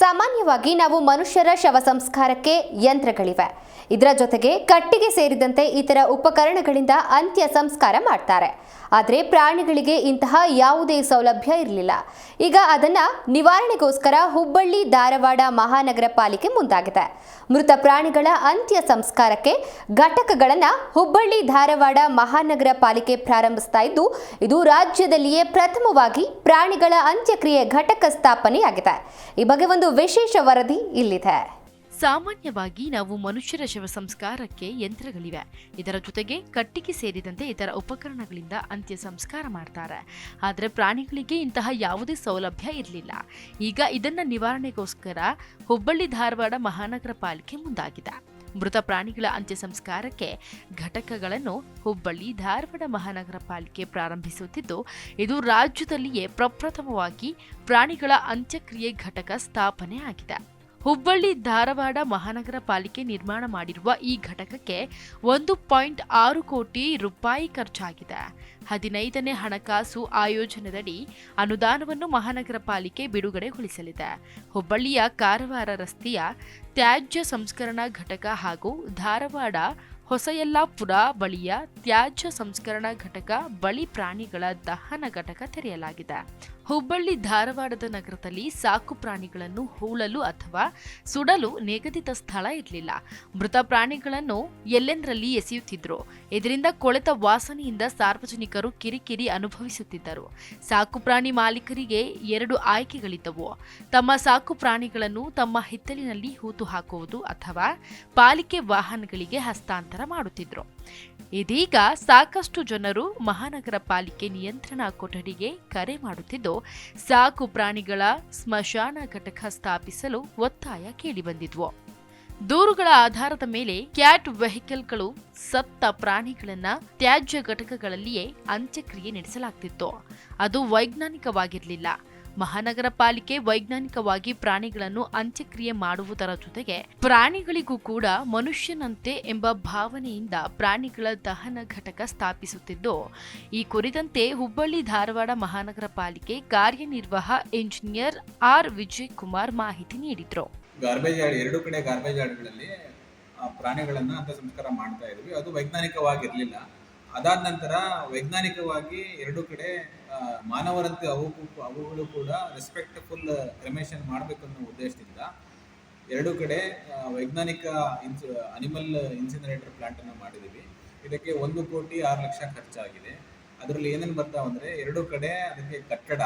ಸಾಮಾನ್ಯವಾಗಿ ನಾವು ಮನುಷ್ಯರ ಶವ ಸಂಸ್ಕಾರಕ್ಕೆ ಯಂತ್ರಗಳಿವೆ. ಇದರ ಜೊತೆಗೆ ಕಟ್ಟಿಗೆ ಸೇರಿದಂತೆ ಇತರ ಉಪಕರಣಗಳಿಂದ ಅಂತ್ಯ ಸಂಸ್ಕಾರ ಮಾಡ್ತಾರೆ. ಆದರೆ ಪ್ರಾಣಿಗಳಿಗೆ ಇಂತಹ ಯಾವುದೇ ಸೌಲಭ್ಯ ಇರಲಿಲ್ಲ. ಈಗ ಅದನ್ನ ನಿವಾರಣೆಗೋಸ್ಕರ ಹುಬ್ಬಳ್ಳಿ, ಧಾರವಾಡ ಮಹಾನಗರ ಪಾಲಿಕೆ ಮುಂದಾಗಿದೆ. ಮೃತ ಪ್ರಾಣಿಗಳ ಅಂತ್ಯ ಸಂಸ್ಕಾರಕ್ಕೆ ಘಟಕಗಳನ್ನು ಹುಬ್ಬಳ್ಳಿ, ಧಾರವಾಡ ಮಹಾನಗರ ಪಾಲಿಕೆ ಪ್ರಾರಂಭಿಸ್ತಾ ಇದ್ದು, ಇದು ರಾಜ್ಯದಲ್ಲಿಯೇ ಪ್ರಥಮವಾಗಿ ಪ್ರಾಣಿಗಳ ಅಂತ್ಯಕ್ರಿಯೆ ಘಟಕ ಸ್ಥಾಪನೆಯಾಗಿದೆ. ಈ ಬಗ್ಗೆ ಒಂದು ವಿಶೇಷ ವರದಿ ಇಲ್ಲಿದೆ. ಸಾಮಾನ್ಯವಾಗಿ ನಾವು ಮನುಷ್ಯರ ಶವ ಸಂಸ್ಕಾರಕ್ಕೆ ಯಂತ್ರಗಳಿವೆ. ಇದರ ಜೊತೆಗೆ ಕಟ್ಟಿಗೆ ಸೇರಿದಂತೆ ಇತರ ಉಪಕರಣಗಳಿಂದ ಅಂತ್ಯ ಸಂಸ್ಕಾರ ಮಾಡ್ತಾರೆ. ಆದರೆ ಪ್ರಾಣಿಗಳಿಗೆ ಇಂತಹ ಯಾವುದೇ ಸೌಲಭ್ಯ ಇರಲಿಲ್ಲ. ಈಗ ಇದನ್ನು ನಿವಾರಣೆಗೋಸ್ಕರ ಹುಬ್ಬಳ್ಳಿ ಧಾರವಾಡ ಮಹಾನಗರ ಪಾಲಿಕೆ ಮುಂದಾಗಿದೆ. ಮೃತ ಪ್ರಾಣಿಗಳ ಅಂತ್ಯ ಸಂಸ್ಕಾರಕ್ಕೆ ಘಟಕಗಳನ್ನು ಹುಬ್ಬಳ್ಳಿ ಧಾರವಾಡ ಮಹಾನಗರ ಪಾಲಿಕೆ ಪ್ರಾರಂಭಿಸುತ್ತಿದ್ದು, ಇದು ರಾಜ್ಯದಲ್ಲಿಯೇ ಪ್ರಪ್ರಥಮವಾಗಿ ಪ್ರಾಣಿಗಳ ಅಂತ್ಯಕ್ರಿಯೆ ಘಟಕ ಸ್ಥಾಪನೆ ಆಗಿದೆ ಹುಬ್ಬಳ್ಳಿ ಧಾರವಾಡ ಮಹಾನಗರ ಪಾಲಿಕೆ ನಿರ್ಮಾಣ ಮಾಡಿರುವ ಈ ಘಟಕಕ್ಕೆ ಒಂದು ಪಾಯಿಂಟ್ ಆರು ಕೋಟಿ ರೂಪಾಯಿ ಖರ್ಚಾಗಿದೆ. ಹದಿನೈದನೇ ಹಣಕಾಸು ಆಯೋಜನದಡಿ ಅನುದಾನವನ್ನು ಮಹಾನಗರ ಪಾಲಿಕೆ ಬಿಡುಗಡೆಗೊಳಿಸಲಿದೆ. ಹುಬ್ಬಳ್ಳಿಯ ಕಾರವಾರ ರಸ್ತೆಯ ತ್ಯಾಜ್ಯ ಸಂಸ್ಕರಣಾ ಘಟಕ ಹಾಗೂ ಧಾರವಾಡ ಹೊಸಯಲ್ಲಾಪುರ ಬಳಿಯ ತ್ಯಾಜ್ಯ ಸಂಸ್ಕರಣಾ ಘಟಕ ಬಳಿ ಪ್ರಾಣಿಗಳ ದಹನ ಘಟಕ ತೆರೆಯಲಾಗಿದೆ. ಹುಬ್ಬಳ್ಳಿ ಧಾರವಾಡದ ನಗರದಲ್ಲಿ ಸಾಕು ಪ್ರಾಣಿಗಳನ್ನು ಹೂಳಲು ಅಥವಾ ಸುಡಲು ನಿಗದಿತ ಸ್ಥಳ ಇರಲಿಲ್ಲ. ಮೃತ ಪ್ರಾಣಿಗಳನ್ನು ಎಲ್ಲೆಂದರಲ್ಲಿ ಎಸೆಯುತ್ತಿದ್ದರು ಇದರಿಂದ ಕೊಳೆತ ವಾಸನೆಯಿಂದ ಸಾರ್ವಜನಿಕರು ಕಿರಿಕಿರಿ ಅನುಭವಿಸುತ್ತಿದ್ದರು. ಸಾಕು ಪ್ರಾಣಿ ಮಾಲೀಕರಿಗೆ ಎರಡು ಆಯ್ಕೆಗಳಿದ್ದವು. ತಮ್ಮ ಸಾಕು ಪ್ರಾಣಿಗಳನ್ನು ತಮ್ಮ ಹಿತ್ತಲಿನಲ್ಲಿ ಹೂತು ಹಾಕುವುದು ಅಥವಾ ಪಾಲಿಕೆ ವಾಹನಗಳಿಗೆ ಹಸ್ತಾಂತರ ಮಾಡುತ್ತಿದ್ರು. ಇದೀಗ ಸಾಕಷ್ಟು ಜನರು ಮಹಾನಗರ ಪಾಲಿಕೆ ನಿಯಂತ್ರಣ ಕೊಠಡಿಗೆ ಕರೆ ಮಾಡುತ್ತಿದ್ದು, ಸಾಕು ಪ್ರಾಣಿಗಳ ಸ್ಮಶಾನ ಘಟಕ ಸ್ಥಾಪಿಸಲು ಒತ್ತಾಯ ಕೇಳಿಬಂದಿದ್ವು ದೂರುಗಳ ಆಧಾರದ ಮೇಲೆ ಕ್ಯಾಟ್ ವೆಹಿಕಲ್ಗಳು ಸತ್ತ ಪ್ರಾಣಿಗಳನ್ನ ತ್ಯಾಜ್ಯ ಘಟಕಗಳಲ್ಲಿಯೇ ಅಂತ್ಯಕ್ರಿಯೆ ನಡೆಸಲಾಗ್ತಿತ್ತು. ಅದು ವೈಜ್ಞಾನಿಕವಾಗಿರಲಿಲ್ಲ. ಮಹಾನಗರ ಪಾಲಿಕೆ ವೈಜ್ಞಾನಿಕವಾಗಿ ಪ್ರಾಣಿಗಳನ್ನು ಅಂತ್ಯಕ್ರಿಯೆ ಮಾಡುವುದರ ಜೊತೆಗೆ ಪ್ರಾಣಿಗಳಿಗೂ ಕೂಡ ಮನುಷ್ಯನಂತೆ ಎಂಬ ಭಾವನೆಯಿಂದ ಪ್ರಾಣಿಗಳ ದಹನ ಘಟಕ ಸ್ಥಾಪಿಸುತ್ತಿದ್ದು, ಈ ಕುರಿತಂತೆ ಹುಬ್ಬಳ್ಳಿ ಧಾರವಾಡ ಮಹಾನಗರ ಪಾಲಿಕೆ ಕಾರ್ಯನಿರ್ವಾಹ ಇಂಜಿನಿಯರ್ ಆರ್ ವಿಜಯ್ ಕುಮಾರ್ ಮಾಹಿತಿ ನೀಡಿದ್ರು. ಗಾರ್ಬೇಜ್ ಯಾರ್ಡ್ ಎರಡು ಕಡೆ ಗಾರ್ಬೇಜ್ ಯಾರ್ಡ್ಗಳಲ್ಲಿ ಪ್ರಾಣಿಗಳನ್ನು ಅಂತ ಸಂಸ್ಕಾರ ಮಾಡ್ತಾ ಇದ್ವಿ. ಅದು ವೈಜ್ಞಾನಿಕವಾಗಿರಲಿಲ್ಲ. ಅದಾದ ನಂತರ ವೈಜ್ಞಾನಿಕವಾಗಿ ಎರಡು ಕಡೆ ಮಾನವರಂತೆ ಅವು ಅವುಗಳು ಕೂಡ ರೆಸ್ಪೆಕ್ಟ್ಫುಲ್ ಕ್ರಮೇಷನ್ ಮಾಡಬೇಕನ್ನೋ ಉದ್ದೇಶದಿಂದ ಎರಡು ಕಡೆ ವೈಜ್ಞಾನಿಕ ಇನ್ಸ್ ಅನಿಮಲ್ ಇನ್ಸಿನರೇಟರ್ ಪ್ಲಾಂಟನ್ನು ಮಾಡಿದ್ದೀವಿ ಇದಕ್ಕೆ ಒಂದು ಕೋಟಿ ಆರು ಲಕ್ಷ ಖರ್ಚಾಗಿದೆ. ಅದರಲ್ಲಿ ಏನೇನು ಬರ್ತಾವೆ ಅಂದರೆ ಎರಡು ಕಡೆ ಅದಕ್ಕೆ ಕಟ್ಟಡ,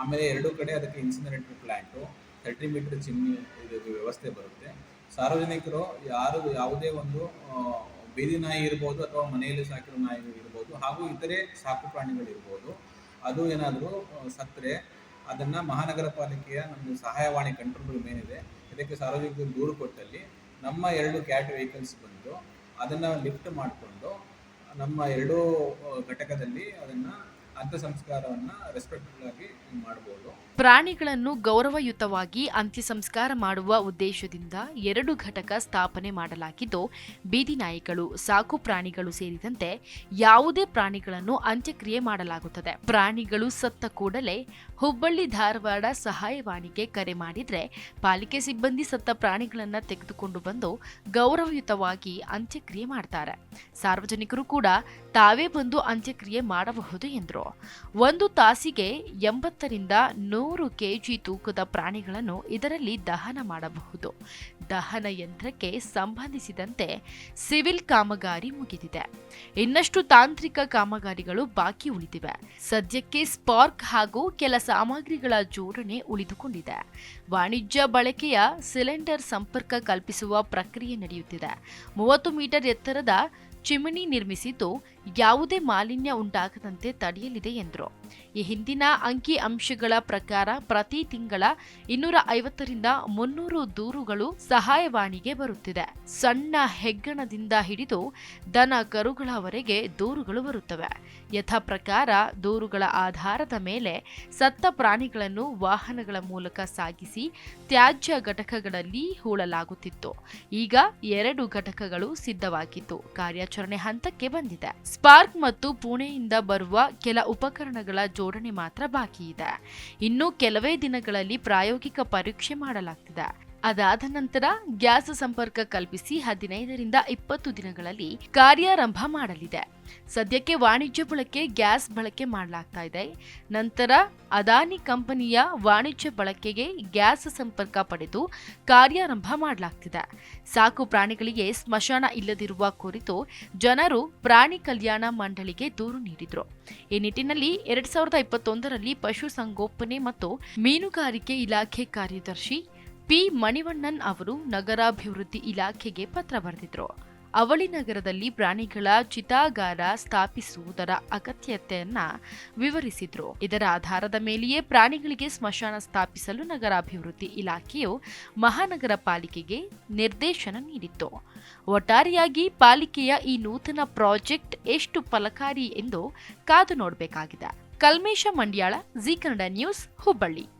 ಆಮೇಲೆ ಎರಡು ಕಡೆ ಅದಕ್ಕೆ incinerator plant thirty metre chimney ಇದು ವ್ಯವಸ್ಥೆ ಬರುತ್ತೆ. ಸಾರ್ವಜನಿಕರು ಯಾರು ಯಾವುದೇ ಒಂದು ಬೀದಿ ನಾಯಿ ಇರ್ಬೋದು ಅಥವಾ ಮನೆಯಲ್ಲಿ ಸಾಕಿರೋ ನಾಯಿ ಇರ್ಬೋದು ಹಾಗೂ ಇತರೆ ಸಾಕು ಪ್ರಾಣಿಗಳಿರ್ಬೋದು. ಅದು ಏನಾದರೂ ಸತ್ತರೆ, ಅದನ್ನು ಮಹಾನಗರ ಪಾಲಿಕೆಯ ನಮ್ಮದು ಸಹಾಯವಾಣಿ ಕಂಟ್ರೋಲ್ ರೂಮ್ ಏನಿದೆ, ಇದಕ್ಕೆ ಸಾರ್ವಜನಿಕರು ದೂರು ಕೊಟ್ಟಲ್ಲಿ ನಮ್ಮ ಎರಡು ಕ್ಯಾಟ್ ವೆಹಿಕಲ್ಸ್ ಬಂದು ಅದನ್ನು ಲಿಫ್ಟ್ ಮಾಡಿಕೊಂಡು ನಮ್ಮ ಎರಡೂ ಘಟಕದಲ್ಲಿ ಅದನ್ನು ಪ್ರಾಣಿಗಳನ್ನು ಗೌರವಯುತವಾಗಿ ಅಂತ್ಯ ಸಂಸ್ಕಾರ ಮಾಡುವ ಉದ್ದೇಶದಿಂದ ಎರಡು ಘಟಕ ಸ್ಥಾಪನೆ ಮಾಡಲಾಗಿದ್ದು, ಬೀದಿ ನಾಯಿಗಳು, ಸಾಕು ಪ್ರಾಣಿಗಳು ಸೇರಿದಂತೆ ಯಾವುದೇ ಪ್ರಾಣಿಗಳನ್ನು ಅಂತ್ಯಕ್ರಿಯೆ ಮಾಡಲಾಗುತ್ತದೆ. ಪ್ರಾಣಿಗಳು ಸತ್ತ ಕೂಡಲೇ ಹುಬ್ಬಳ್ಳಿ ಧಾರವಾಡ ಸಹಾಯವಾಣಿಗೆ ಕರೆ ಮಾಡಿದ್ರೆ ಪಾಲಿಕೆ ಸಿಬ್ಬಂದಿ ಸತ್ತ ಪ್ರಾಣಿಗಳನ್ನು ತೆಗೆದುಕೊಂಡು ಬಂದು ಗೌರವಯುತವಾಗಿ ಅಂತ್ಯಕ್ರಿಯೆ ಮಾಡ್ತಾರೆ. ಸಾರ್ವಜನಿಕರು ಕೂಡ ತಾವೇ ಬಂದು ಅಂತ್ಯಕ್ರಿಯೆ ಮಾಡಬಹುದು ಎಂದರು. ಒಂದು ತಾಸಿಗೆ ಎಂಬತ್ತರಿಂದ ನೂರು ಕೆಜಿ ತೂಕದ ಪ್ರಾಣಿಗಳನ್ನು ಇದರಲ್ಲಿ ದಹನ ಮಾಡಬಹುದು. ದಹನ ಯಂತ್ರಕ್ಕೆ ಸಂಬಂಧಿಸಿದಂತೆ ಸಿವಿಲ್ ಕಾಮಗಾರಿ ಮುಗಿದಿದೆ. ಇನ್ನಷ್ಟು ತಾಂತ್ರಿಕ ಕಾಮಗಾರಿಗಳು ಬಾಕಿ ಉಳಿದಿವೆ. ಸದ್ಯಕ್ಕೆ ಸ್ಪಾರ್ಕ್ ಹಾಗೂ ಕೆಲ ಸಾಮಗ್ರಿಗಳ ಜೋಡಣೆ ಉಳಿದುಕೊಂಡಿದೆ. ವಾಣಿಜ್ಯ ಬಳಕೆಯ ಸಿಲಿಂಡರ್ ಸಂಪರ್ಕ ಕಲ್ಪಿಸುವ ಪ್ರಕ್ರಿಯೆ ನಡೆಯುತ್ತಿದೆ. ಮೂವತ್ತು ಮೀಟರ್ ಎತ್ತರದ ಚಿಮಣಿ ನಿರ್ಮಿಸಿದ್ದು ಯಾವುದೇ ಮಾಲಿನ್ಯ ಉಂಟಾಗದಂತೆ ತಡೆಯಲಿದೆ ಎಂದರು. ಈ ಹಿಂದಿನ ಅಂಕಿ ಅಂಶಗಳ ಪ್ರಕಾರ ಪ್ರತಿ ತಿಂಗಳ ಇನ್ನೂರ ಐವತ್ತರಿಂದ ಮುನ್ನೂರು ದೂರುಗಳು ಸಹಾಯವಾಣಿಗೆ ಬರುತ್ತಿದೆ. ಸಣ್ಣ ಹೆಗ್ಗಣದಿಂದ ಹಿಡಿದು ದನ ಕರುಗಳವರೆಗೆ ದೂರುಗಳು ಬರುತ್ತವೆ. ಯಥಾ ಪ್ರಕಾರ ದೂರುಗಳ ಆಧಾರದ ಮೇಲೆ ಸತ್ತ ಪ್ರಾಣಿಗಳನ್ನು ವಾಹನಗಳ ಮೂಲಕ ಸಾಗಿಸಿ ತ್ಯಾಜ್ಯ ಘಟಕಗಳಲ್ಲಿ ಹೂಳಲಾಗುತ್ತಿತ್ತು. ಈಗ ಎರಡು ಘಟಕಗಳು ಸಿದ್ಧವಾಗಿದ್ದು, ಕಾರ್ಯಾಚರಣೆ ಹಂತಕ್ಕೆ ಬಂದಿದೆ. ಸ್ಪಾರ್ಕ್ ಮತ್ತು ಪುಣೆಯಿಂದ ಬರುವ ಕೆಲ ಉಪಕರಣಗಳ ಜೋಡಣೆ ಮಾತ್ರ ಬಾಕಿ ಇದೆ ಇನ್ನು ಕೆಲವೇ ದಿನಗಳಲ್ಲಿ ಪ್ರಾಯೋಗಿಕ ಪರೀಕ್ಷೆ ಮಾಡಲಾಗ್ತಿದೆ. ಅದಾದ ನಂತರ ಗ್ಯಾಸ್ ಸಂಪರ್ಕ ಕಲ್ಪಿಸಿ ಹದಿನೈದರಿಂದ ಇಪ್ಪತ್ತು ದಿನಗಳಲ್ಲಿ ಕಾರ್ಯಾರಂಭ ಮಾಡಲಿದೆ. ಸದ್ಯಕ್ಕೆ ವಾಣಿಜ್ಯ ಬಳಕೆ ಗ್ಯಾಸ್ ಬಳಕೆ ಮಾಡಲಾಗ್ತಾ ಇದೆ. ನಂತರ ಅದಾನಿ ಕಂಪನಿಯ ವಾಣಿಜ್ಯ ಬಳಕೆಗೆ ಗ್ಯಾಸ್ ಸಂಪರ್ಕ ಪಡೆದು ಕಾರ್ಯಾರಂಭ ಮಾಡಲಾಗ್ತಿದೆ. ಸಾಕು ಪ್ರಾಣಿಗಳಿಗೆ ಸ್ಮಶಾನ ಇಲ್ಲದಿರುವ ಕುರಿತು ಜನರು ಪ್ರಾಣಿ ಕಲ್ಯಾಣ ಮಂಡಳಿಗೆ ದೂರು ನೀಡಿದ್ರು. ಈ ನಿಟ್ಟಿನಲ್ಲಿ ಎರಡ್ ಸಾವಿರದ ಇಪ್ಪತ್ತೊಂದರಲ್ಲಿ ಪಶುಸಂಗೋಪನೆ ಮತ್ತು ಮೀನುಗಾರಿಕೆ ಇಲಾಖೆ ಕಾರ್ಯದರ್ಶಿ ಪಿ ಮಣಿವಣ್ಣನ್ ಅವರು ನಗರಾಭಿವೃದ್ಧಿ ಇಲಾಖೆಗೆ ಪತ್ರ ಬರೆದಿದ್ರು. ಅವಳಿ ನಗರದಲ್ಲಿ ಪ್ರಾಣಿಗಳ ಚಿತಾಗಾರ ಸ್ಥಾಪಿಸುವುದರ ಅಗತ್ಯತೆಯನ್ನ ವಿವರಿಸಿದ್ರು. ಇದರ ಆಧಾರದ ಮೇಲೆಯೇ ಪ್ರಾಣಿಗಳಿಗೆ ಸ್ಮಶಾನ ಸ್ಥಾಪಿಸಲು ನಗರಾಭಿವೃದ್ಧಿ ಇಲಾಖೆಯು ಮಹಾನಗರ ಪಾಲಿಕೆಗೆ ನಿರ್ದೇಶನ ನೀಡಿತ್ತು. ಒಟ್ಟಾರೆಯಾಗಿ ಪಾಲಿಕೆಯ ಈ ನೂತನ ಪ್ರಾಜೆಕ್ಟ್ ಎಷ್ಟು ಫಲಕಾರಿ ಎಂದು ಕಾದು ನೋಡಬೇಕಾಗಿದೆ. Kalmesha Mandyala, Zee Kannada news, Hubballi.